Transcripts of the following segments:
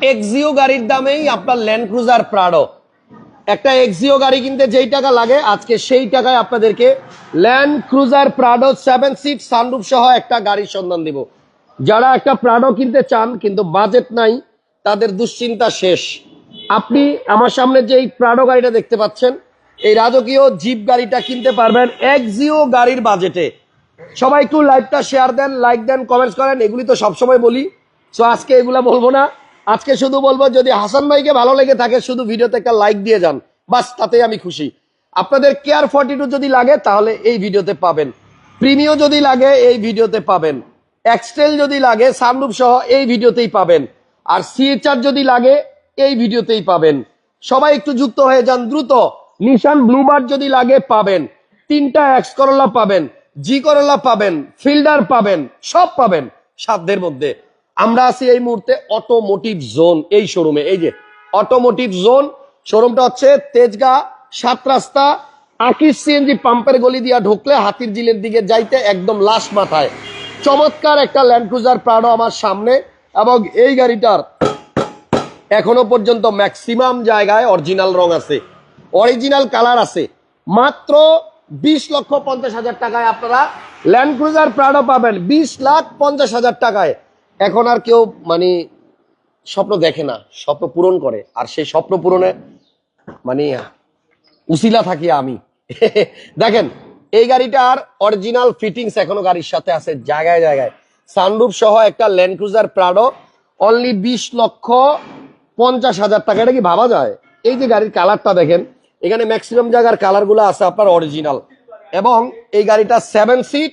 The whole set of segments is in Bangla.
এক্সিও গাড়ির দামেই আপনার ল্যান্ড ক্রুজার প্রাডো একটা এক্সিও গাড়ি কিনতে যেই টাকা লাগে, আজকে সেই টাকায় আপনাদেরকে Land Cruiser Prado seven seat sunroof সহ একটা গাড়ির সন্ধান দিব। যারা একটা প্রাডো কিনতে চান, কিন্তু বাজেট নাই, তাদের দুশ্চিন্তা শেষ। আপনি আমার সামনে যে এই প্রাডো গাড়িটা দেখতে পাচ্ছেন, এই রাজকীয় জিপ গাড়িটা কিনতে পারবেন এক্সিও গাড়ির বাজেটে সবাই একটু লাইভটা শেয়ার দেন লাইক দেন কমেন্টস করেন, এগুলি তো সবসময় বলি। সো আজকে এগুলা বলব না। আজকে শুধু বলব, যদি হাসান ভাইকে ভালো লেগে থাকে, শুধু ভিডিওতে একটা লাইক দিয়ে যান। বাস, তাতেই আমি খুশি। আপনাদের কেয়ার ফর্টি টু যদি লাগে, তাহলে এই ভিডিওতে পাবেন। প্রিমিও যদি লাগে, এই ভিডিওতে পাবেন। এক্সটেল যদি লাগে সানরুফ সহ এই ভিডিওতেই পাবেন। আর সিএচআর যদি লাগে, এই ভিডিওতেই পাবেন। সবাই একটু যুক্ত হয়ে যান, দ্রুত। নিশান ব্লুবার যদি লাগে, পাবেন। তিনটা এক্স করলা পাবেন জি করলা পাবেন ফিল্ডার পাবেন, সব পাবেন সাধ্যের মধ্যে। আমরা আছি এই মুহূর্তে অটোমোটিভ জোন এই শোরুমে এই যে অটোমোটিভ জোন শোরুমটা হচ্ছে তেজগা, সাত রাস্তা আকিস সিএনজি পাম্পের গলি দিয়া ঢুকলে হাতির জিলের দিকে যাইতে একদম লাশ মাথায়। চমৎকার একটা ল্যান্ড ক্রুজার আমার সামনে এবং এই গাড়িটার এখনও পর্যন্ত ম্যাক্সিমাম জায়গায় অরিজিনাল রং আছে অরিজিনাল কালার আছে। মাত্র বিশ লক্ষ পঞ্চাশ হাজার টাকায় আপনারা ল্যান্ড ক্রুজার পাবেন, বিশ লাখ পঞ্চাশ হাজার টাকায়। এখন আর কেউ মানে স্বপ্ন দেখে না, স্বপ্ন পূরণ করে। আর সেই স্বপ্ন পূরণে মানে উসিলা থাকি আমি। দেখেন, এই গাড়িটার অরিজিনাল ফিটিংস এখনও গাড়ির সাথে আছে, জায়গায় জায়গায়। সানরুফ সহ একটা ল্যান্ড ক্রুজার প্রাডো অনলি বিশ লক্ষ পঞ্চাশ হাজার টাকা। এটা কি ভাবা যায়? এই যে গাড়ির কালারটা দেখেন, এখানে ম্যাক্সিমাম জায়গার কালারগুলো আছে আপনার অরিজিনাল এবং এই গাড়িটা সেভেন সিট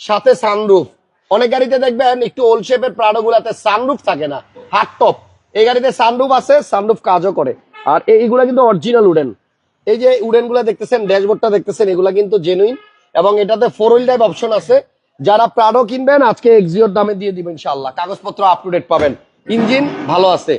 সাথে সানরুফ অনেক গাড়িতে দেখবেন একটু ওল্ড শেপের প্রাডো গুলাতে সানরুফ থাকে না হাট টপ এই গাড়িতে সানরুফ আছে সানরুফ কাজও করে। আর এইগুলা কিন্তু অরিজিনাল উডেন এই যে উডেনগুলা দেখতেছেন ড্যাশবোর্ডটা দেখতেছেন, এগুলা কিন্তু জেনুইন এবং এটাতে ফোর হুইল টাইপ অপশন আছে। যারা প্রাডো কিনবেন, আজকে এক্সিওর দামে দিয়ে দিবেন ইনশাআল্লাহ। কাগজপত্র আপ টু ডেট পাবেন। ইঞ্জিন ভালো আছে।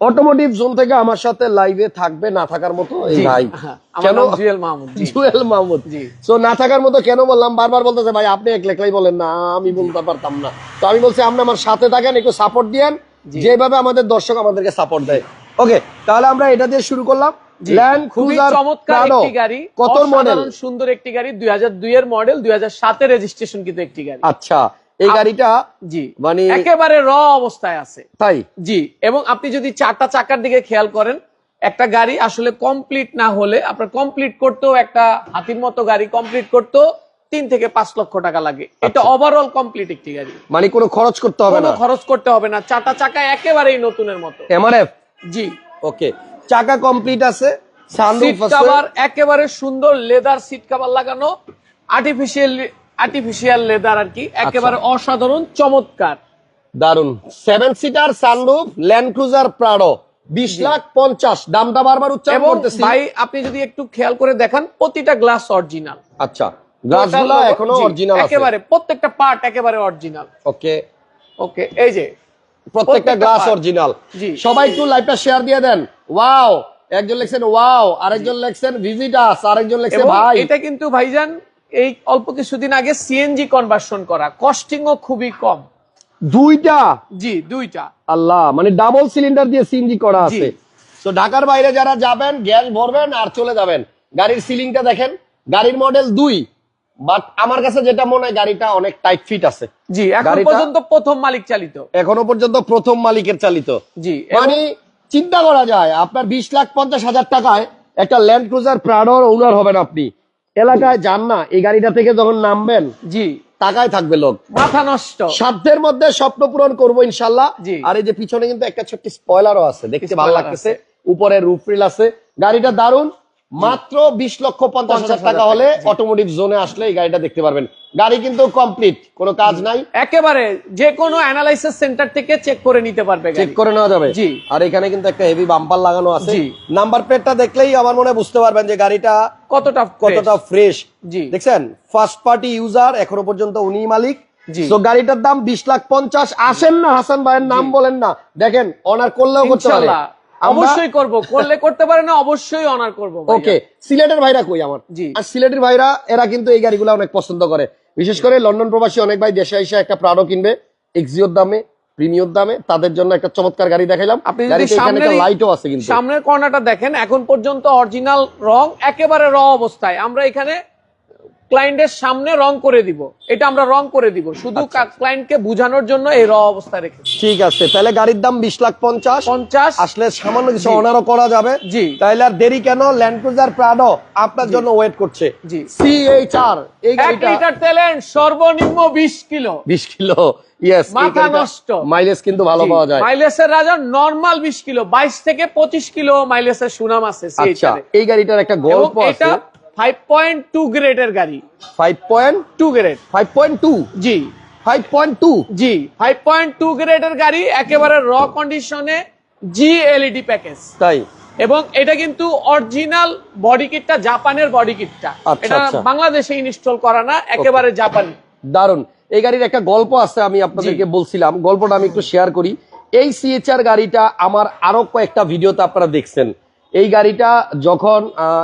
অটোমোটিভ জোন থেকে আমার সাথে লাইভে থাকবে না থাকার মতো এই ভাই। হ্যাঁ, কেন? জুয়েল মাহমুদ, জুয়েল মাহমুদ। সো না থাকার মতো কেন বললাম? বারবার বলতেছে ভাই আপনি একলা একলাই বলেন না আমি বলতে পারতাম না। তো আমি বলছি আপনি আমার সাথে থাকেন একটু সাপোর্ট দিয়েন যেভাবে আমাদের দর্শক আমাদেরকে সাপোর্ট দেয়। ওকে তাহলে আমরা এটা দিয়ে শুরু করলাম। ল্যান্ড ক্রুজার চমৎকার একটি গাড়ি কত মডেল সুন্দর একটি গাড়ি দুই হাজার দুই এর মডেল দুই হাজার সাতের রেজিস্ট্রেশন কিন্তু একটি গাড়ি। আচ্ছা। এই গাড়িটা জি। মানে একেবারে র অবস্থায় আছে। তাই? জি এবং আপনি যদি চারটা চাকার দিকে খেয়াল করেন একটা গাড়ি আসলে কমপ্লিট না হলে আপনার কমপ্লিট করতেও একটা হাতির মতো গাড়ি কমপ্লিট করতেও তিন থেকে পাঁচ লক্ষ টাকা লাগে। এটা ওভারঅল কমপ্লিট একটি গাড়ি। মানে কোনো খরচ করতে হবে না? খরচ করতে হবে না। চারটা চাকা একেবারেই নতুনের মতো। এমআরএফ জি। ওকে। চাকা কমপ্লিট আছে সিট সানরুফ আছে। কভার একেবারে সুন্দর লেদার সিট কভার লাগানো আর্টিফিশিয়াল আর্টিফিশিয়াল লেদার আর কি আচ্ছা। একেবারে অসাধারণ চমৎকার। দারুণ seven seater sunroof Land Cruiser Prado বিশ লাখ পঞ্চাশ। দামটা বারবার উচ্চারণ করতেছি। ভাই আপনি যদি একটু খেয়াল করে দেখেন প্রতিটা গ্লাস অরিজিনাল আচ্ছা। গ্লাসগুলো এখনও অরিজিনাল একেবারে প্রত্যেকটা পার্ট একেবারে অরিজিনাল ওকে ওকে এই যে প্রত্যেকটা গ্লাস অরিজিনাল সবাই একটু লাইভটা শেয়ার দিয়ে দেন। ওয়াও একজন লিখছেন ওয়াও আরেকজন লিখছেন ভিজিটাস আরেকজন লিখছে ভাই! এটা কিন্তু ভাইজান এই অল্প কিছুদিন আগে সিএনজি কনভার্সন করা। কস্টিংও খুবই কম। দুইটা? জি দুইটা। আল্লাহ মানে ডাবল সিলিন্ডার দিয়ে সিএনজি করা আছে। তো ঢাকার বাইরে যারা যাবেন গ্যাস ভরবেন আর চলে যাবেন। গাড়ির সিলিংটা দেখেন গাড়ির মডেল দুই। বাট আমার কাছে যেটা মনে হয় গাড়িটা অনেক টাইট ফিট আছে। জি এখন পর্যন্ত প্রথম মালিক চালিত। এখনও পর্যন্ত প্রথম মালিকের চালিত। জি মানে চিন্তা করা যায় আপনার বিশ লাখ পঞ্চাশ হাজার টাকায় একটা ল্যান্ড ক্রুজার প্রাডোর ওনার হবেন আপনি। এলাকায় যান না এই গাড়িটা থেকে যখন নামবেন জি। টাকায় থাকবে লোক। মাথা নষ্ট। সাধ্যের মধ্যে স্বপ্ন পূরণ করব ইনশাল্লাহ। আর এই যে পিছনে কিন্তু একটা ছোট্ট স্পয়লারও আছে দেখতে ভালো লাগতেছে। উপরে রুফরিল আছে। গাড়িটা দারুণ মাত্র বিশ লক্ষ পঞ্চাশ হাজার টাকা হলে অটোমোটিভ জোনে আসলে এই গাড়িটা দেখতে পারবেন। গাড়ি কিন্তু কমপ্লিট কোনো কাজ নাই। একেবারে যে কোনো অ্যানালাইসিস সেন্টার থেকে চেক করে নিতে পারবে চেক করে নেওয়া যাবে। জি। আর এখানে কিন্তু একটা হেভি বাম্পার লাগানো আছে। জি। নাম্বার প্লেটটা দেখলেই আমার মনে বুঝতে পারবেন যে গাড়িটা কতটা কতটা ফ্রেশ জি। দেখছেন? ফার্স্ট পার্টি ইউজার এখনও পর্যন্ত উনি মালিক। জি। তো গাড়িটার দাম বিশ লাখ পঞ্চাশ। আসেন না হাসান ভাইয়ের নাম বলেন না। দেখেন অনার করলেও করতে পারে। অবশ্যই করব। করলে করতে পারে না অবশ্যই অনার করব ওকে সিলেটের ভাইরা কই আমার। আর সিলেটের ভাইরা এরা কিন্তু এই গাড়িগুলো অনেক পছন্দ করে। বিশেষ করে লন্ডন প্রবাসী অনেক ভাই দেশে এসে একটা প্রাডো কিনবে এক্সিওর দামে প্রিমিয়র দামে তাদের জন্য একটা চমৎকার গাড়ি দেখাইলাম। আপনি যদি একটা লাইটও আছে কিন্তু। সামনের কর্নারটা দেখেন এখন পর্যন্ত অরিজিনাল রং একেবারে র অবস্থায়। আমরা এখানে ক্লায়েন্টের সামনে রং করে দিব। এটা আমরা রং করে দিব। শুধু আচ্ছা। ক্লায়েন্টকে বোঝানোর জন্য এই র অবস্থা রেখে ঠিক আছে তাহলে গাড়ির দাম বিশ লাখ পঞ্চাশ। পঞ্চাশ। আসলে সামান্য কিছু অনারও করা যাবে। জি। তাইলে আর দেরি কেন? ল্যান্ড ক্রুজার প্রাডো আপনার জন্য ওয়েট করছে। জি। সিএইচআর এই গাড়িটা লিটার তেলেন সর্বনিম্ন বিশ কিলো। বিশ কিলো ইয়েস মাথা নষ্ট। মাইলেজ কিন্তু ভালো পাওয়া যায়। মাইলেজের রাজা নর্মাল বিশ কিলো বাইশ থেকে পঁচিশ কিলো মাইলেজের সুনাম আছে আচ্ছা। এই গাড়িটার একটা গল্প আছে। ফাইভ পয়েন্ট টু গ্রেডের গাড়ি। Five point two grade five point two জি। ফাইভ পয়েন্ট টু জি ফাইভ পয়েন্ট টু গ্রেডের গাড়ি একেবারে র কন্ডিশনে জি এলইডি প্যাকেজ তাই? এবং এটা কিন্তু অরিজিনাল বডি কিটটা জাপানের বডি কিটটা এটা আচ্ছা। বাংলাদেশে ইনস্টল করা না একেবারে জাপানি দারুণ এই গাড়ির একটা গল্প আছে আমি আপনাদেরকে বলছিলাম। গল্পটা আমি একটু শেয়ার করি। এই সিএচআর গাড়িটা আমার আরও কয়েকটা ভিডিওতে আপনারা দেখছেন। এই গাড়িটা যখন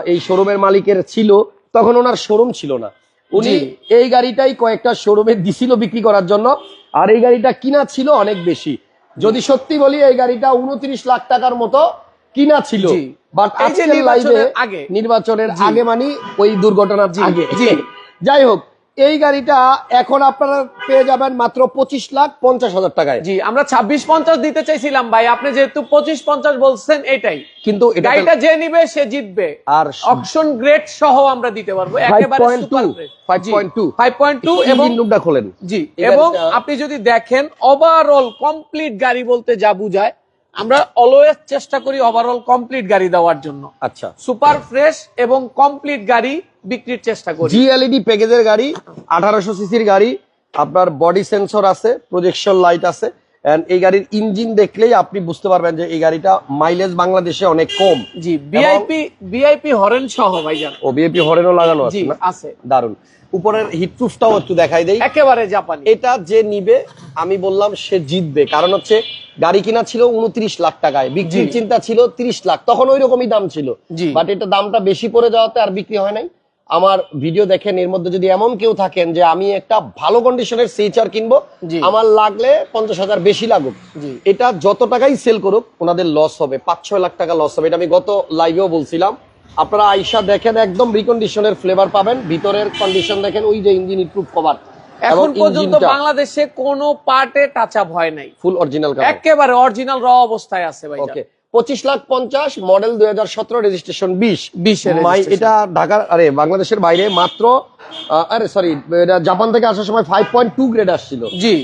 এই শোরুমের মালিকের ছিল তখন ওনার শোরুম ছিল না। উনি এই গাড়িটাই কয়েকটা শোরুমে দিছিল বিক্রি করার জন্য। আর এই গাড়িটা কিনা ছিল অনেক বেশি। যদি সত্যি বলি এই গাড়িটা উনত্রিশ লাখ টাকার মতো কিনা ছিল। বাট আজকের লাইভে নির্বাচনের আগে। নির্বাচনের আগে মানে ওই দুর্ঘটনার আগে যাই হোক এই গাড়িটা এখন আপনারা পেয়ে যাবেন মাত্র পঁচিশ লাখ পঞ্চাশ হাজার টাকায়। জি আমরা ছাব্বিশ পঞ্চাশ দিতে চাইছিলাম ভাই। আপনি যেহেতু পঁচিশ পঞ্চাশ বলছেন এটাই। কিন্তু এটা গাড়িটা যে নিবে সে জিতবে। আর অপশন গ্রেড সহ আমরা দিতে পারব। একেবারে 5.2 super grade 5.2 five point two এবং খোলেন। জি এবং আপনি যদি দেখেন ওভারঅল কমপ্লিট গাড়ি বলতে যা বুঝায় আমরা অলওয়েজ চেষ্টা করি ওভারঅল কমপ্লিট গাড়ি দেওয়ার জন্য। আচ্ছা। সুপার ফ্রেশ এবং কমপ্লিট গাড়ি বিক্রির চেষ্টা করি। জিএলইডি প্যাকেজের গাড়ি আঠারোশো সিসির গাড়ি আপনার বডি সেন্সর আছে প্রজেকশন লাইট আছে এন্ড এই গাড়ির ইঞ্জিন দেখলেই আপনি বুঝতে পারবেন যে এই গাড়িটা মাইলেজ বাংলাদেশে অনেক কম। জি ভিআইপি ভিআইপি হরেন সহ ভাইজান। ও বিএপি হরেনও লাগানো আছে দারুণ উপরের হিটপ্রুফটাও একটু দেখাই দেই। একেবারে জাপানি। এটা যে নিবে আমি বললাম সে জিতবে। কারণ হচ্ছে গাড়ি কিনা ছিল উনত্রিশ লাখ টাকায় বিক্রির চিন্তা ছিল তিরিশ লাখ। তখন ওই রকমই দাম ছিল। বাট এটা দামটা বেশি পড়ে যাওয়াতে আর বিক্রি হয় নাই। আমার ভিডিও দেখেন এর মধ্যে যদি এমন কেউ থাকেন যে আমি একটা ভালো কন্ডিশনের সিচার কিনবো আমার লাগলে পঞ্চাশ হাজার বেশি লাগুক। এটা যত টাকাই সেল করুক ওনাদের লস হবে। পাঁচ ছয় লাখ টাকা লস হবে। এটা আমি গত লাইভেও বলছিলাম। আপনারা আইসা দেখেন একদম রিকন্ডিশনের ফ্লেভার পাবেন। ভিতরের কন্ডিশন দেখেন ওই যে ইঞ্জিন ইম্প্রুভ কভার এখন পর্যন্ত বাংলাদেশে কোনো পার্টে টাচ আপ হয় নাই। ফুল অরিজিনাল একেবারে অরিজিনাল র অবস্থায় আছে ভাই ওকে পঁচিশ লাখ পঞ্চাশ মডেল দুই হাজার সতেরো রেজিস্ট্রেশন বিশ। 20 এর মাই এটা ঢাকার আরে বাংলাদেশের বাইরে মাত্র আরে সরি এটা জাপান থেকে আসার সময় ফাইভ পয়েন্ট টু গ্রেড আসছিল। জি।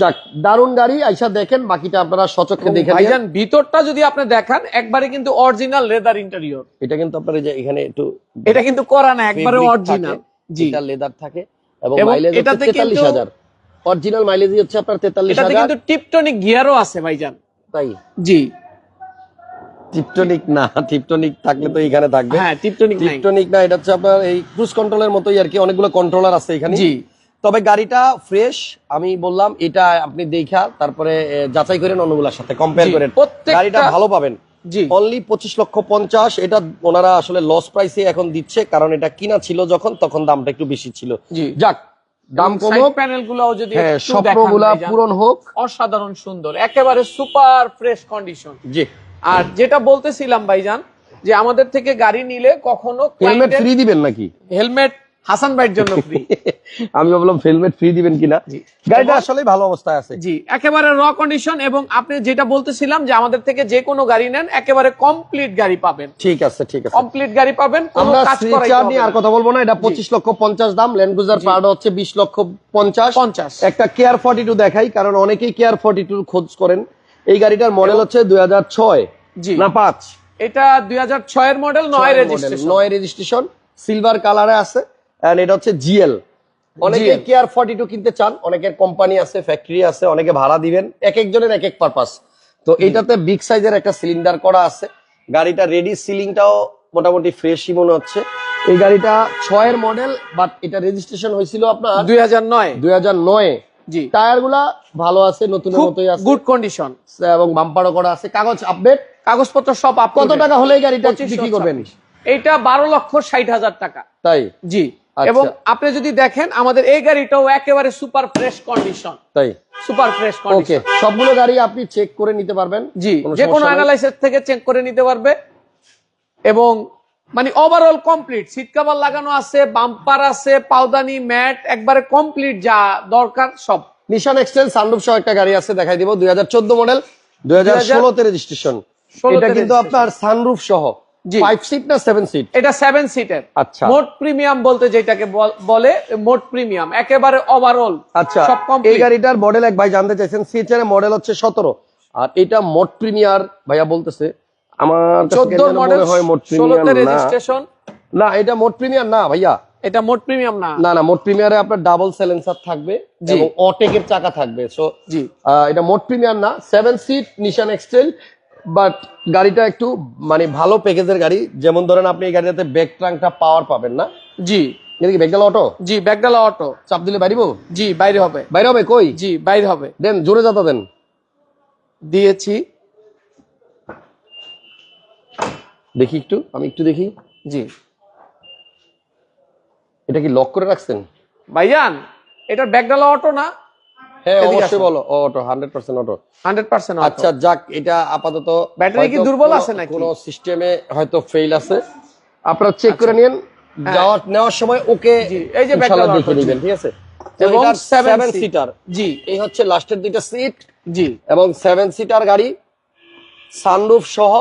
যাক দারুণ গাড়ি আইসা দেখেন বাকিটা আপনারা সচক্ষে দেখে ভাইজান ভিতরটা যদি আপনি দেখান একবারে কিন্তু অরিজিনাল লেদার ইন্টেরিয়র এটা কিন্তু আপনার যে এখানে একটু এটা কিন্তু করা না একবারে অরিজিনাল জি। এটা লেদার থাকে এবং মাইলেজ এটাতে হচ্ছে তেতাল্লিশ কিন্তু- হাজার। অরিজিনাল মাইলেজই হচ্ছে আপনার তেতাল্লিশ এটাতে হাজার। কিন্তু টিপটনিক গিয়ারও আছে ভাইজান। তাই? জি। টিপটনিক না টিপটনিক থাকলে তো এখানে থাকবে। হ্যাঁ টিপটনিক টিপটনিক না এটা হচ্ছে আপনার এই ক্রুজ কন্ট্রোলের মতোই আর কি অনেকগুলো কন্ট্রোলার আছে এখানে। জি। তবে গাড়িটা ফ্রেশ আমি বললাম এটা আপনি দেখা তারপরে যাচাই করেন অন্যগুলোর সাথে কম্পেয়ার করেন। গাড়িটা ভালো পাবেন। অনলি পঁচিশ লক্ষ পঞ্চাশ এটা ওনারা আসলে লস প্রাইসে এখন দিচ্ছে কারণ এটা কিনা ছিল যখন তখন দামটা একটু বেশি ছিল। যাক দাম কমুক। প্যানেল গুলাও যদি হ্যাঁ স্বপ্নগুলা পূরণ হোক। অসাধারণ সুন্দর একেবারে সুপার ফ্রেশ কন্ডিশন জি। আর যেটা বলতেছিলাম ভাইজান যে আমাদের থেকে গাড়ি নিলে কখনো হেলমেট ফ্রি দিবেন নাকি? হেলমেট হাসান ভাইয়ের জন্য ফ্রি আমি ভাবলাম হেলমেট ফ্রি দিবেন কিনা। গাড়িটা আসলে ভালো অবস্থায় আছে। জি। একেবারে র কন্ডিশন এবং আপনি যেটা বলতেছিলাম যে আমাদের থেকে যে কোনো গাড়ি নেন একেবারে কমপ্লিট গাড়ি পাবেন। ঠিক আছে ঠিক আছে। কমপ্লিট গাড়ি পাবেন আমরা নিয়ে আর কথা বলব না এটা পঁচিশ লক্ষ পঞ্চাশ দাম ল্যান্ড ক্রুজার পাওয়াটা হচ্ছে বিশ লক্ষ পঞ্চাশ। 50 একটা কেয়ার ফর্টি টু দেখাই কারণ অনেকেই কেয়ার ফর্টি টু খোঁজ করেন। এই গাড়িটার মডেল হচ্ছে দুই হাজার ছয় জি। না পাঁচ? এটা দুই হাজার ছয়ের মডেল নয় রেজিস্ট্রেশন নয় রেজিস্ট্রেশন সিলভার কালারে আছে। এন্ড এটা হচ্ছে জিএল। অনেকে কেয়ার ফর্টি টু কিনতে চান অনেকের কোম্পানি আছে ফ্যাক্টরি আছে অনেকে ভাড়া দিবেন এক একজনের এক এক পারপাস তো এইটাতে বিগ সাইজের একটা সিলিন্ডার করা আছে। গাড়িটা রেডি সিলিংটাও মোটামুটি ফ্রেশই মনে হচ্ছে। এই গাড়িটা ছয়ের মডেল বাট এটা রেজিস্ট্রেশন হয়েছিল আপনার দুই হাজার নয়। দুই হাজার নয়। জি। টায়ারগুলা ভালো আছে নতুনের খুব মতোই আছে। গুড কন্ডিশন এবং বাম্পারও করা আছে। কাগজ আপডেট কাগজপত্র সব আপ কত টাকা হলে এই গাড়িটা 25 বিক্রি করবেন? 26 এইটা বারো লক্ষ ষাট হাজার টাকা। তাই? জি। এবং আপনি যদি দেখেন আমাদের এই গাড়িটাও একেবারে সুপার ফ্রেশ কন্ডিশন তাই? সুপার ফ্রেশ ওকে কন্ডিশন সবগুলো গাড়ি আপনি চেক করে নিতে পারবেন। জি যে কোনো অ্যানালাইসিস থেকে চেক করে নিতে পারবে। এবং মানে ওভারঅল কমপ্লিট সিট কভার লাগানো আছে বাম্পার আছে পাউদানি ম্যাট একবারে কমপ্লিট যা দরকার সব। নিশান এক্সটেল সানরুফ সহ একটা গাড়ি আছে দেখাই দিব। দুই হাজার চোদ্দ মডেল দুই হাজার ষোলোতে রেজিস্ট্রেশন এটা কিন্তু আপনার সানরুফ সহ। ফাইভ সিট না সেভেন সিট এটা সেভেন সিটের আচ্ছা। মোট প্রিমিয়াম বলতে যেটাকে বলে মোট প্রিমিয়াম একেবারে ওভারঅল আচ্ছা এই গাড়িটার মডেল এক ভাই জানতে চাইছেন সিএচআর মডেল হচ্ছে সতেরো। আর এটা মোট প্রিমিয়ার ভাইয়া বলতেছে আমার চোদ্দ মডেল হয় মোট প্রিমিয়ার না। রেজিস্ট্রেশন না এটা মোট প্রিমিয়ার না ভাইয়া। এটা মোট প্রিমিয়াম না। না না মোট প্রিমিয়ারে আপনার ডাবল সাইলেন্সার থাকবে। এবং অটেকের চাকা থাকবে। সো জি। এটা মোট প্রিমিয়ার না। Seven seat Nissan Xtrail but গাড়িটা একটু মানে ভালো প্যাকেজের গাড়ি। যেমন ধরেন আপনি এই গাড়িটাতে ব্যাক ট্রাঙ্কটা পাওয়ার পাবেন না। জি। এটা কি ব্যাকডাল অটো? জি অটো। চাপ দিলে বাইরিব? জি বাইরে হবে। বাইরে হবে? কই? জি বাইরে হবে। দেন জোরে যাতা দেন। দিয়েছি। দেখি একটু আমি একটু দেখি। জি। এটা কি লক করে রাখছেন? ভাইজান এটা ব্যাগডালা অটো না? হ্যাঁ অবশ্যই। বলো। Auto auto. আচ্ছা যাক এটা আপাতত ব্যাটারি কি দুর্বল কোনো- আছে নাকি? কোনো সিস্টেমে হয়তো ফেল আছে। আপনারা চেক করে নিন। যাওয়ার নেওয়ার সময় ওকে হ্যাঁ। এই যে ইনশাআল্লাহ দেখে নেবেন ঠিক আছে? এবং এবং সেভেন সিটার জি। এই হচ্ছে লাস্টের দুইটা সিট জি। এবং সিটার গাড়ি সানরুফ সহ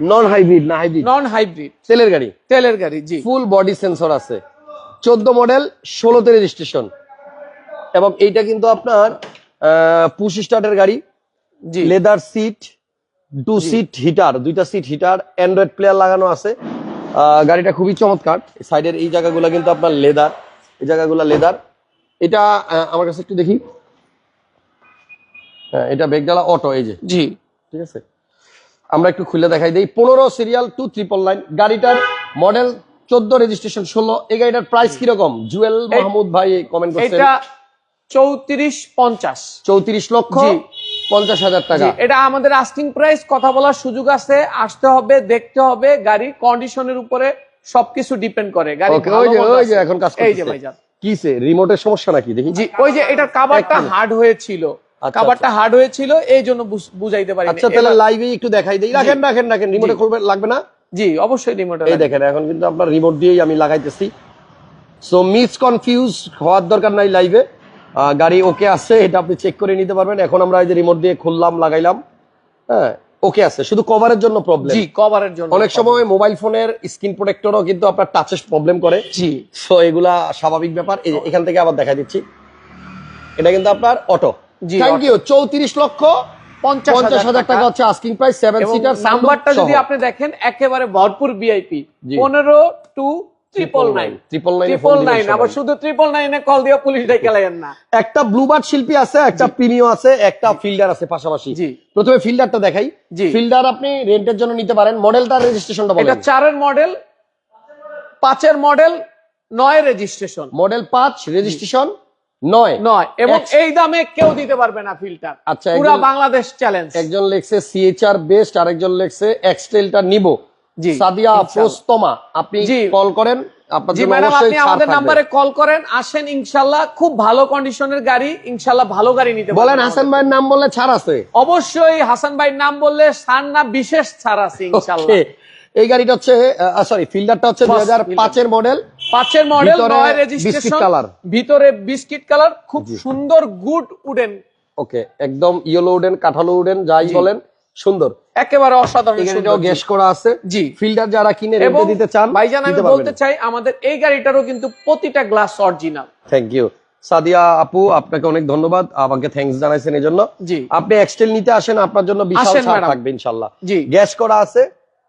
নন হাইব্রিড না হাইব্রিড নন হাইব্রিড তেলের গাড়ি। তেলের গাড়ি জি। ফুল বডি সেন্সর আছে। চোদ্দ মডেল ষোলোতে রেজিস্ট্রেশন এবং এইটা কিন্তু আপনার পুশ স্টার্টের গাড়ি। জি। Leather seat two seat heater দুইটা সিট হিটার অ্যান্ড্রয়েড প্লেয়ার লাগানো আছে। গাড়িটা খুবই চমৎকার। সাইডের এই জায়গাগুলো কিন্তু আপনার লেদার। এই জায়গাগুলো লেদার। এটা আমার কাছে একটু দেখি। হ্যাঁ, এটা বেগডালা অটো এই যে। জি। ঠিক আছে? আমরা একটু খুলে দেখাই দিই। পনেরো সিরিয়াল টু ট্রিপল নাইন গাড়িটার মডেল চোদ্দ রেজিস্ট্রেশন ষোলো। এই গাড়িটার প্রাইস কীরকম? জুয়েল মাহমুদ ভাই কমেন্ট করছেন। এটা চৌত্রিশ পঞ্চাশ। চৌত্রিশ লক্ষ পঞ্চাশ হাজার টাকা। এটা আমাদের আস্কিং প্রাইস কথা বলার সুযোগ আছে আসতে হবে দেখতে হবে গাড়ির কন্ডিশনের উপরে সবকিছু ডিপেন্ড করে গাড়ি ওই যে মন্দ ওই যে আছে। এখন কাজ এই যে ভাইজান। কিসে রিমোটের সমস্যা নাকি? দেখি। জি ওই যে এটা কাভারটা হার্ড হয়েছিল। আচ্ছা, কাভারটা হার্ড হয়েছিল এই জন্য বুঝ- বুঝাইতে পারি আচ্ছা তাহলে লাইভে একটু দেখাই দিই। রাখেন রাখেন রাখেন রিমোটে। খুলবে লাগবে না? জি অবশ্যই রিমোট এই দেখেন এখন কিন্তু আপনার রিমোট দিয়েই আমি লাগাইতেছি। সো হওয়ার দরকার নাই লাইভে গাড়ি ওকে আছে এটা আপনি চেক করে নিতে পারবেন। এখন আমরা এই যে রিমোট দিয়ে খুললাম লাগাইলাম হ্যাঁ ওকে আছে। শুধু কভারের জন্য প্রবলেম জি কভারের জন্য অনেক সময় মোবাইল ফোনের স্ক্রিন প্রোটেক্টরও কিন্তু আপনার টাচের প্রবলেম করে। জি। সো এগুলা স্বাভাবিক ব্যাপার। এই যে এখান থেকে আবার দেখা দিচ্ছি। এটা কিন্তু আপনার অটো জি, থ্যাংক। ইউ চৌত্রিশ লক্ষ পঞ্চাশ হাজার টাকা। হচ্ছে আস্কিং প্রাইস সেভেন সিটার নাম্বারটা যদি আপনি দেখেন একেবারে ভরপুর ভিআইপি। পনেরো two triple nine triple nine triple nine আবার শুধু ট্রিপল নাইনে কল দিয়ে পুলিশ ডেকে লাগেন না। একটা ব্লুবার্ড শিল্পী আছে একটা প্রিমিও আছে একটা ফিল্ডার আছে পাশাপাশি। প্রথমে ফিল্ডারটা দেখাই। ফিল্ডার আপনি রেন্টের জন্য নিতে পারেন মডেলটার রেজিস্ট্রেশনটা এটা চারের মডেল পাঁচের মডেল নয় রেজিস্ট্রেশন মডেল পাঁচ রেজিস্ট্রেশন নয়। নয়। এবং এই দামে কেউ দিতে পারবে না ফিল্টার আচ্ছা, পুরো বাংলাদেশ চ্যালেঞ্জ একজন লেখছে সিএচআর বেস্ট আরেকজন লেখছে এক্সটেলটা নিব। সাদিয়া। ফোস্তমা আপনি। কল করেন আপনার জি ম্যাডাম আপনি আমাদের নাম্বারে কল করেন আসেন ইনশাল্লাহ খুব ভালো কন্ডিশনের গাড়ি ইনশাল্লাহ ভালো গাড়ি নিতে বলেন হাসান ভাইয়ের নাম বললে ছাড় আছে? অবশ্যই হাসান ভাইয়ের নাম বললে সার না বিশেষ ছাড় আছে ইনশাল্লাহ। এই গাড়িটা হচ্ছে সরি ফিল্ডারটা হচ্ছে দুই হাজার পাঁচের মডেল পাঁচের মডেল নয় রেজিস্ট্রেশন। ভিতরে বিস্কিট কালার খুব সুন্দর গুড উডেন ওকে একদম ইয়েলো উডেন কাঠালো উডেন যাই বলেন। সুন্দর একেবারে অসাধারণ সুন্দর গ্যাস করা আছে। জি। ফিল্ডার যারা কিনে রেন্টে দিতে চান ভাইজান আমি বলতে চাই আমাদের এই গাড়িটারও কিন্তু প্রতিটা glass original thank you Sadia আপু আপনাকে অনেক ধন্যবাদ। আমাকে থ্যাঙ্কস জানাইছেন এই জন্য জি। আপনি এক্সটেল নিতে আসেন আপনার জন্য বিশাল ছাড় থাকবে ইনশাল্লাহ। জি। গ্যাস করা আছে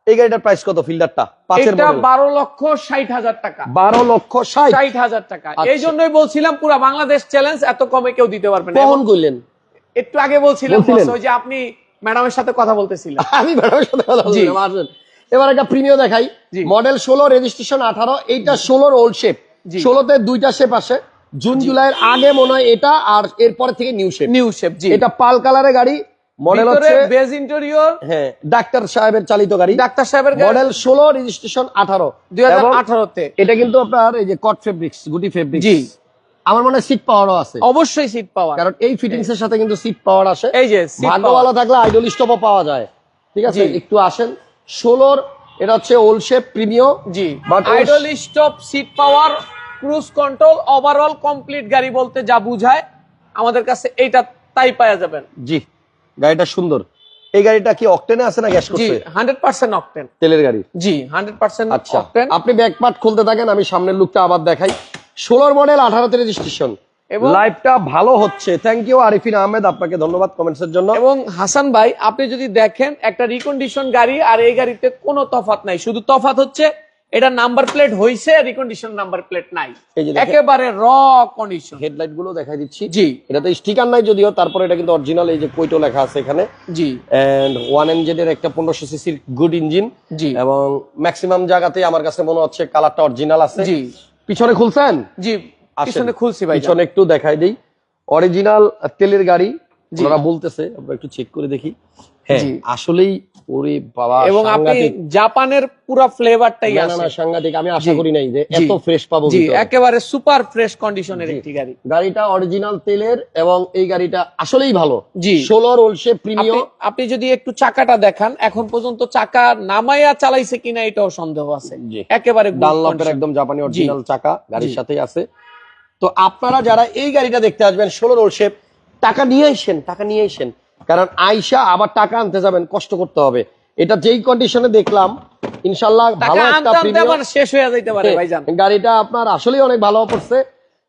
এই গাড়িটার প্রাইস কত ফিল্ডারটা পাঁচের এটা মডেল বারো লক্ষ ষাট হাজার টাকা। বারো লক্ষ ষাট। ষাট হাজার টাকা। আচ্ছা। এই জন্যই বলছিলাম পুরো বাংলাদেশ চ্যালেঞ্জ এত কমে কেউ দিতে পারবে না। কখন এবং করলেন? একটু আগে বলছিলাম ওই যে আপনি ম্যাডামের সাথে কথা বলতেছিলেন আমি ম্যাডামের সাথে কথা। বলছিলাম আসেন। এবার একটা প্রিমিয় দেখাই। মডেল ষোলো রেজিস্ট্রেশন আঠারো এইটা ষোলোর ওল্ড শেপ। ষোলোতে দুইটা শেপ আসে। জুন জুলাইয়ের আগে মনে হয় এটা আর এরপরে থেকে নিউ শেপ নিউ শেপ জি। এটা পাল কালারের গাড়ি। মডেল হচ্ছে বেজ ইন্টেরিয়র হ্যাঁ ডাক্তার সাহেবের চালিত গাড়ি। ডাক্তার সাহেবের মডেল ষোলো রেজিস্ট্রেশন আঠারো। দুই হাজার আঠারোতে। এটা কিন্তু আপনার এই যে কট ফেব্রিক্স গুটি ফেব্রিক্স জি। আমার মনে হয় সিট পাওয়ারও আছে। অবশ্যই সিট পাওয়ার কারণ এই ফিটিংস এর সাথে কিন্তু সিট পাওয়ার আসে। এই যে ভাগ্য ভালো থাকলে আইডল স্টপও পাওয়া যায়। ঠিক আছে? একটু আসেন। ষোলোর এটা হচ্ছে ওল শেপ প্রিমিয় জি। Idle stop seat power cruise control overall complete গাড়ি বলতে যা বুঝায় আমাদের কাছে এইটা তাই পাওয়া যাবেন। জি গাড়িটা সুন্দর। এই গাড়িটা কি অকটেনে আছে না গ্যাস জি করছে হান্ড্রেড পার্সেন্ট অকটেন তেলের গাড়ি। জি হান্ড্রেড পার্সেন্ট আচ্ছা অকটেন আপনি ব্যাক পার্ট খুলতে থাকেন আমি সামনের লুকটা আবার দেখাই। ষোলোর মডেল আঠারোতে রেজিস্ট্রেশন এবং- লাইভটা ভালো হচ্ছে। থ্যাংক ইউ আরিফিন আহমেদ আপনাকে ধন্যবাদ কমেন্টস এর জন্য। এবং হাসান ভাই আপনি যদি দেখেন একটা রিকন্ডিশন গাড়ি আর এই গাড়িতে কোনো তফাৎ নাই। শুধু তফাৎ হচ্ছে এটা নাম্বার প্লেট হইছে রিকন্ডিশন নাম্বার প্লেট নাই। একেবারে র কন্ডিশন হেডলাইটগুলো দেখাই দিচ্ছি। জি। এটাতে স্টিকার নাই যদিও তারপরে এটা কিন্তু অরিজিনাল এই যে কোইটো লেখা আছে এখানে। জি। এন্ড ওয়ান এনজেড এর একটা পনেরোশো সিসির গুড ইঞ্জিন জি। এবং ম্যাক্সিমাম জায়গাতেই আমার কাছে মনে হচ্ছে কালারটা অরিজিনাল আছে। জি। পিছনে খুলছেন? জি। পিছনে খুলছি ভাই পিছনে একটু দেখাই দেই। অরিজিনাল তেলের গাড়ি ওনারা বলতেছে আমরা একটু চেক করে দেখি। হ্যাঁ। আসলেই ওরে বাবা এবং আপনি জাপানের পুরো ফ্লেভারটাই আছে না, সাংঘাতিক আমি আশা করি নাই যে এত ফ্রেশ পাবো জি একেবারে সুপার ফ্রেশ কন্ডিশনের একটি গাড়ি। গাড়িটা অরিজিনাল তেলের এবং এই গাড়িটা আসলেই ভালো। জি। ষোলোর ওলসে প্রিমিয়াম আপনি- যদি একটু চাকাটা দেখান এখন পর্যন্ত চাকা নামাইয়া চালাইছে কিনা এটাও সন্দেহ আছে। একেবারে ডানলপের একদম জাপানি অরিজিনাল চাকা গাড়ির। সাথেই আছে। তো আপনারা যারা এই গাড়িটা দেখতে আসবেন ষোলো রোল শেপ টাকা নিয়ে আসেন টাকা নিয়ে আসেন। কারণ আইসা আবার টাকা আনতে যাবেন কষ্ট করতে হবে। এটা যেই কন্ডিশনে দেখলাম ইনশাল্লাহ ভালো একটা শেষ হয়ে যাইতে পারে ভাইজান। গাড়িটা আপনার আসলেই অনেক ভালো পড়ছে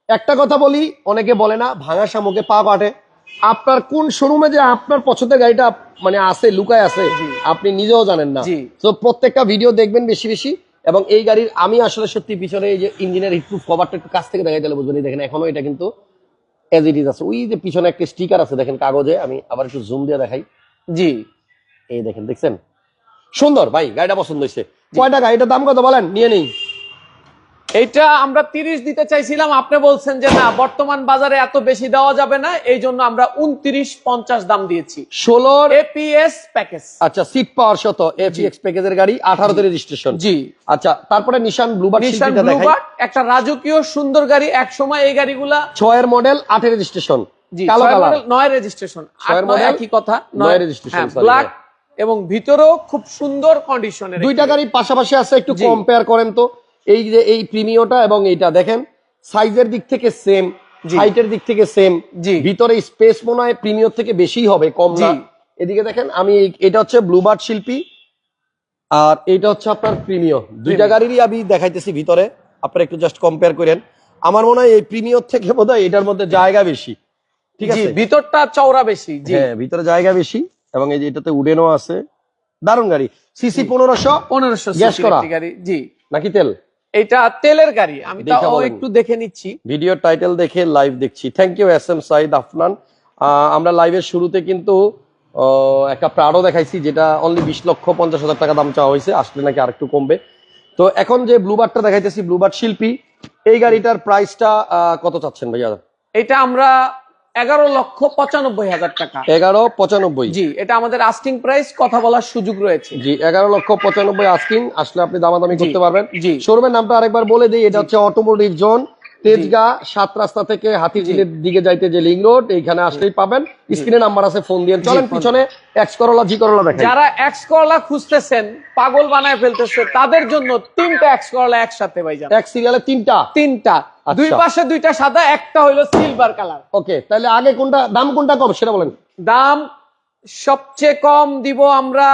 একটা কথা বলি অনেকে বলে না ভাঙা শামুকে পা কাটে। আপনার কোন শোরুমে যে আপনার পছন্দের গাড়িটা মানে আছে লুকায় আছে আপনি নিজেও জানেন না। তো প্রত্যেকটা ভিডিও দেখবেন বেশি বেশি এবং এই গাড়ির আমি আসলে সত্যি পিছনে এই যে ইঞ্জিনের হিটপ্রুফ কভারটা একটু কাছ থেকে দেখাই দিলে বুঝবেন দেখেন এখনও এটা কিন্তু এজ ইট ইজ আছে ওই যে পিছনে একটা স্টিকার আছে দেখেন কাগজে আমি আবার একটু জুম দিয়ে দেখাই। জি। এই দেখেন দেখছেন? সুন্দর ভাই গাড়িটা পছন্দ হয়েছে। কয়টা গাড়িটার দাম কত বলেন? নিয়ে নেই। এইটা আমরা তিরিশ দিতে চাইছিলাম আপনি বলছেন যে না বর্তমান বাজারে এত বেশি দেওয়া যাবে না এই জন্য আমরা উনত্রিশ পঞ্চাশ দাম দিয়েছি। ষোলোর এপিএস প্যাকেজ আচ্ছা সিট পাওয়ার শত এফিএক্স প্যাকেজের গাড়ি আঠারোতে রেজিস্ট্রেশন জি। আচ্ছা তারপরে নিশান ব্লুবার নিশান ব্লুবার্ড একটা রাজকীয় সুন্দর গাড়ি এক সময় এই গাড়িগুলা ছয়ের মডেল আটের রেজিস্ট্রেশন জি কালো কালার। নয় রেজিস্ট্রেশন একই কথা নয় sorry, ব্ল্যাক এবং ভিতরেও খুব সুন্দর কন্ডিশনের দুইটা গাড়ি পাশাপাশি আছে একটু কম্পেয়ার করেন তো। এই যে এই প্রিমিয়টা এবং এইটা দেখেন সাইজের দিক থেকে সেম হাইটের দিক থেকে সেম জি। ভিতরে স্পেস মনে হয় প্রিমিয়র থেকে বেশি হবে কম না। এদিকে দেখেন আমি এটা হচ্ছে ব্লুবার্ড শিল্পী আর এটা হচ্ছে আপনার প্রিমিয় দুইটা গাড়িরই আমি দেখাইতেছি ভিতরে আপনারা একটু জাস্ট কম্পেয়ার করেন। আমার মনে হয় এই প্রিমিয়র থেকে বোধ হয় এটার মধ্যে জায়গা বেশি। ঠিক আছে? ভিতরটা চওড়া বেশি জি। হ্যাঁ ভিতরে জায়গা বেশি এবং এই যে এটাতে উডেনও আছে। দারুণ গাড়ি। সিসি পনেরোশো পনেরোশো Gas করা? গাড়ি জি। নাকি তেল? এটা তেলের গাড়ি। আমি তাও একটু দেখে নিচ্ছি। ভিডিও টাইটেল দেখে লাইভ দেখছি। Thank you S M Saeed Afnan আহ, আমরা লাইভের শুরুতে কিন্তু একটা প্রাড়ো দেখাইছি যেটা অনলি বিশ লক্ষ পঞ্চাশ হাজার টাকা দাম চাওয়া হয়েছে। আসলে নাকি আরেকটু কমবে। তো এখন যে ব্লুবার্ডটা দেখাইতেছি ব্লুবার্ড শিল্পী এই গাড়িটার প্রাইসটা কত চাচ্ছেন ভাইয়া? এটা আমরা এগারো লক্ষ পঁচানব্বই হাজার টাকা। এগারো পঁচানব্বই। জি এটা আমাদের আস্টিং প্রাইস কথা বলার সুযোগ রয়েছে। জি এগারো লক্ষ পঁচানব্বই আস্কিং আসলে আপনি দামাদামি করতে পারবেন। জি। শোরুমের নামটা আরেকবার বলে দিই এটা হচ্ছে অটোমোটিভ জোন তেজগাঁ সাত রাস্তা থেকে হাতিঝিলের দিকে যাইতে যে লিং রোড এইখানে আসলেই পাবেন। স্ক্রিনে নাম্বার আছে ফোন দিয়ে। চলেন পিছনে এক্স করলা জি করলা দেখাই। যারা এক্স করলা খুঁজতেছেন পাগল বানায় ফেলতেছে তাদের জন্য তিনটা এক্স করলা একসাথে ভাইজান। এক সিরিয়ালে তিনটা? তিনটা। আচ্ছা। দুই পাশে দুইটা সাদা একটা হইল সিলভার কালার ওকে তাহলে আগে কোনটা দাম কোনটা কম সেটা বলেন। দাম সবচেয়ে কম দিব আমরা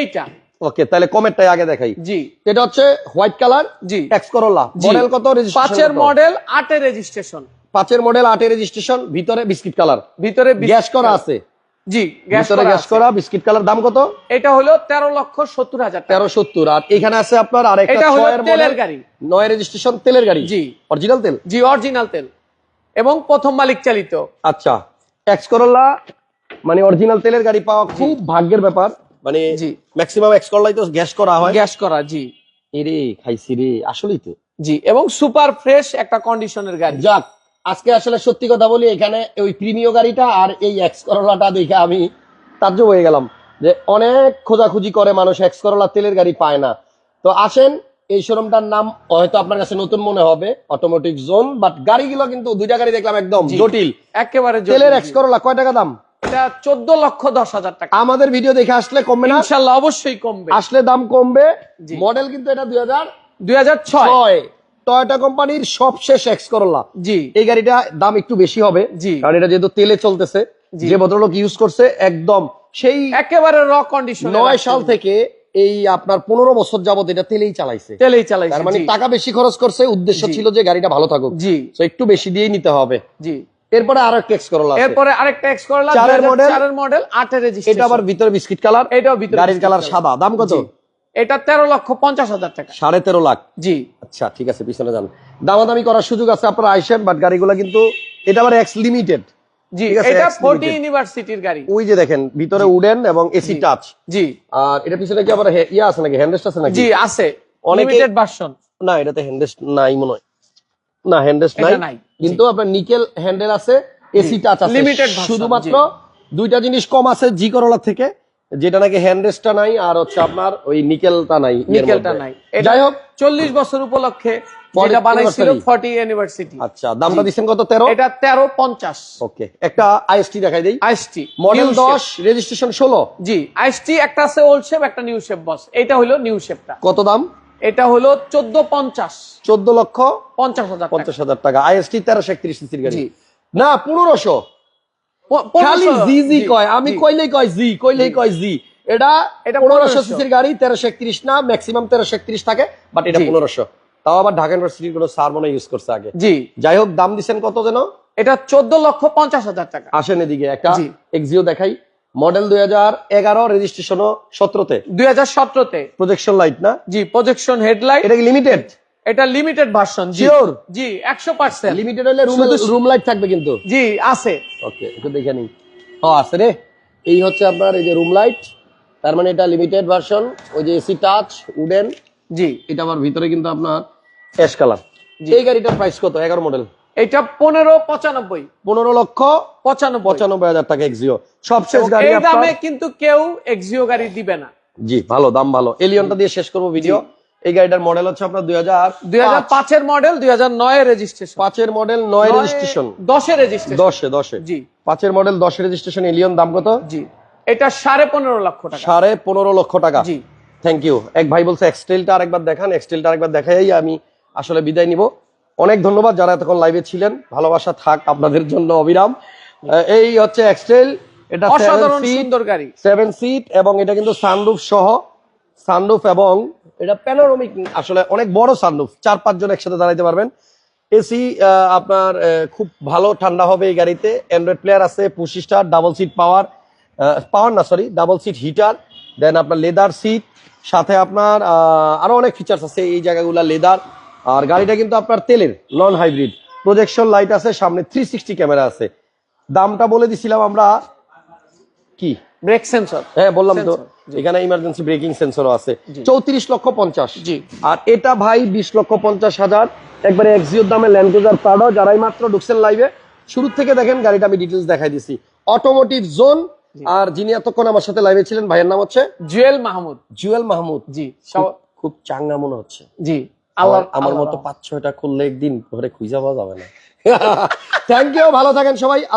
এইটা। ওকে তাহলে কমেরটাই আগে দেখাই। জি এটা হচ্ছে হোয়াইট কালার। জি এক্স করলা মডেল কত? পাঁচের মডেল আটের রেজিস্ট্রেশন পাঁচের মডেল আটের রেজিস্ট্রেশন ভিতরে বিস্কিট কালার। ভিতরে গ্যাস করা আছে। জি গ্যাস করা গ্যাস আছে। করা বিস্কিট কালার দাম কত? এটা হলো তেরো লক্ষ সত্তর হাজার তেরো সত্তর। আর এখানে আছে আপনার আরেকটা এটা হলো তেলের গাড়ি। নয় রেজিস্ট্রেশন তেলের গাড়ি? জি। অরিজিনাল তেল? জি অরিজিনাল তেল। এবং প্রথম মালিক চালিত। আচ্ছা এক্স করোলা মানে অরিজিনাল তেলের গাড়ি পাওয়া খুব ভাগ্যের ব্যাপার। মানে ম্যাক্সিমাম এক্স করলাই তো গ্যাস করা হয়। গ্যাস করা জি। এরে খাইছি রে আসলেই তো। জি এবং সুপার ফ্রেশ একটা কন্ডিশনের গাড়ি। যাক আজকে আসলে সত্যি কথা বলি এখানে ওই প্রিমিয় গাড়িটা আর এই এক্স করোলাটা দেখে আমি তাজ্জব হয়ে গেলাম যে অনেক খোঁজাখুঁজি করে মানুষ এক্স করলা তেলের গাড়ি পায় না। তো আসেন এই শোরুমটার নাম হয়তো আপনার কাছে নতুন মনে হবে অটোমেটিক জোন বাট গাড়িগুলো কিন্তু দুইটা গাড়ি দেখলাম একদম জটিল। একেবারে জটিল। তেলের এক্স করলা কয় টাকা দাম? এটা চোদ্দ লক্ষ দশ হাজার টাকা। আমাদের ভিডিও দেখে আসলে কমবে না? ইনশাল্লাহ অবশ্যই কমবে। আসলে দাম কমবে। মডেল কিন্তু এটা দুই হাজার দুই হাজার ছয়। ছয়। টয়োটা কোম্পানির সবশেষ এক্স করলা জি। এই গাড়িটা দাম একটু বেশি হবে। জি। কারণ এটা যেহেতু তেলে চলতেছে যে ভদ্রলোক ইউজ করছে একদম সেই একেবারে র কন্ডিশন নয় সাল থেকে এই আপনার পনেরো বছর যাবত এটা তেলেই চালাইছে। তেলেই চালাইছে মানে টাকা বেশি খরচ করছে উদ্দেশ্য ছিল যে গাড়িটা ভালো থাকুক। জি। তো একটু বেশি দিয়েই নিতে হবে। জি। এরপরে আরও একটা এক্স করলা এরপরে আরেকটা এক্স করলা চারের model। চারের মডেল আটের রেজিস্ট্রেশন এটা আবার ভিতরে বিস্কিট কালার এটাও ভিতরে গাড়ির কালার সাদা। দাম কত? এটা তেরো লক্ষ পঞ্চাশ হাজার টাকা। সাড়ে তেরো লাখ। জি। আচ্ছা ঠিক আছে পিছনে যান। দামাদামি করার সুযোগ আছে আপনারা আইসেন বাট গাড়িগুলো কিন্তু এটা আবার এক্স লিমিটেড জি এটা। ইউনিভার্সিটির গাড়ি। ওই যে দেখেন ভিতরে উডেন এবং এসি টাচ জি। আর এটা পিছনে কি আবার ইয়ে আছে নাকি? হ্যান্ডরেস্ট আছে নাকি? জি আছে। অনেকে- লিমিটেড ভার্সন না এটাতে হ্যান্ডরেস্ট নাই মনে হয়। না এটা নাই। কিন্তু আপনার নিকেল হ্যান্ডেল আছে এসি টাচ আছে। Version, শুধুমাত্র দুইটা জিনিস কম আছে জি করোলা থেকে যেটা নাকি হ্যান্ডরেস্টটা নাই আর হচ্ছে আপনার ওই নিকেলটা নাই নিকেলটা নাই। যাই হোক চল্লিশ বছর উপলক্ষে যেটা বানাইছিল anniversary। ফর্টি ইউনিভার্সিটি আচ্ছা দামটা দিচ্ছেন কত? তেরো? এটা তেরো পঞ্চাশ। ওকে একটা আইএসটি দেখাই দেই। আইএসটি মডেল দশ রেজিস্ট্রেশন ষোলো। জি আইএসটি একটা আছে ওল্ড শেপ একটা নিউ শেপ বস এটা হলো নিউ শেপটা কত দাম? এটা হলো চোদ্দ পঞ্চাশ। চোদ্দ লক্ষ পঞ্চাশ হাজার। পঞ্চাশ হাজার টাকা। আইএসটি তেরোশো একত্রিশ সিসির গাড়ি। না পনেরোশো। খালি জি জি কয় আমি। কইলেই কয় জি কইলেই কয় জি। এটা এটা পনেরোশো 1500 সিসির গাড়ি তেরোশো একত্রিশ না ম্যাক্সিমাম তেরোশো একত্রিশ থাকে বাট এটা পনেরোশো। তাও আবার ঢাকা ইউনিভার্সিটির কোনো সার মনে ইউজ করছে আগে। জি। যাই হোক দাম দিচ্ছেন কত যেন? এটা চোদ্দ লক্ষ পঞ্চাশ হাজার টাকা। আসেন এদিকে একটা এক্সিও দেখাই। মডেল দুই হাজার এগারো রেজিস্ট্রেশনও সতেরোতে। দুই হাজার সতেরোতে। প্রজেকশন লাইট না? জি প্রজেকশন হেডলাইট এটা কি লিমিটেড এটা লিমিটেড ভার্সন জি। Sure? জি একশো পার্সেন্ট লিমিটেড হলে রুম রুম লাইট থাকবে কিন্তু। জি আছে। ওকে একটু দেখে নিই। ও আছে রে। এই হচ্ছে আপনার এই যে রুম লাইট তার মানে এটা লিমিটেড ভার্সন ওই যে এসি টাচ উডেন জি। এটা আবার ভিতরে কিন্তু আপনার অ্যাশ কালার। এই গাড়িটার প্রাইস কত? এগারো মডেল এটা পনেরো পঁচানব্বই। পনেরো লক্ষ পঁচানব্বই। পঁচানব্বই হাজার টাকা এক্সিও সবশেষ গাড়ি এই দামে কিন্তু কেউ এক্সিও গাড়ি দিবে না। জি ভালো দাম ভালো। এলিয়নটা দিয়ে শেষ করব ভিডিও এই গাড়িটার মডেল হচ্ছে আপনার দুই হাজার দুই হাজার পাঁচের মডেল দুই হাজার নয় রেজিস্ট্রেশন পাঁচের মডেল নয় রেজিস্ট্রেশন দশে রেজিস্ট্রেশন দশে দশে। জি। পাঁচের মডেল দশে রেজিস্ট্রেশন এলিয়ন দাম কত? জি। এটা সাড়ে পনেরো লক্ষ টাকা। সাড়ে পনেরো লক্ষ টাকা। জি। থ্যাংক ইউ এক ভাই বলছে এক্সটেলটা আরেকবার দেখান এক্সটেলটা আরেকবার দেখাই আমি আসলে বিদায় নিব। অনেক ধন্যবাদ যারা এতক্ষণ লাইভে ছিলেন। ভালোবাসা থাক আপনাদের জন্য অবিরাম। এই হচ্ছে এক্সটেল এটা অসাধারণ সুন্দর গাড়ি। সেভেন সিট এবং এটা কিন্তু সানরুফ সহ সানরুফ এবং এটা প্যানোরামিক আসলে অনেক বড় সানরুফ চার পাঁচজন একসাথে দাঁড়াইতে পারবেন। এসি আপনার খুব ভালো ঠান্ডা হবে এই গাড়িতে। অ্যান্ড্রয়েড প্লেয়ার আছে push start double seat power power না sorry double seat heater then আপনার লেদার সিট সাথে আপনার আহ, আরও অনেক ফিচার্স আছে এই জায়গাগুলো লেদার আর গাড়িটা কিন্তু আপনার তেলের নন হাইব্রিড প্রজেকশন লাইট আছে সামনে থ্রি সিক্সটি ক্যামেরা আছে। দামটা বলে দিছিলাম আমরা কি? ব্রেক সেন্সর হ্যাঁ বললাম তো। এখানে ইমার্জেন্সি ব্রেকিং সেন্সরও আছে। চৌত্রিশ লক্ষ পঞ্চাশ। জি। আর এটা ভাই বিশ লক্ষ পঞ্চাশ হাজার। একবারে এক্সিওর দামে ল্যান্ড ক্রুজার প্রাডো যারাই মাত্র ঢুকছেন লাইভে শুরু থেকে দেখেন গাড়িটা আমি ডিটেলস দেখাই দিছি। অটোমোটিভ জোন আর যিনি এতক্ষণ আমার সাথে লাইভে ছিলেন ভাইয়ের নাম হচ্ছে? জুয়েল মাহমুদ। জুয়েল মাহমুদ। জি খুব- চাঙ্গা মনে হচ্ছে। জি আল্লাহ আল্লাহ আমার মতো পাঁচ ছয়টা খুললে একদিন ঘরে খুঁজে পাওয়া যাবে না। থ্যাংক ইউ ভালো থাকেন সবাই। আল্লাহ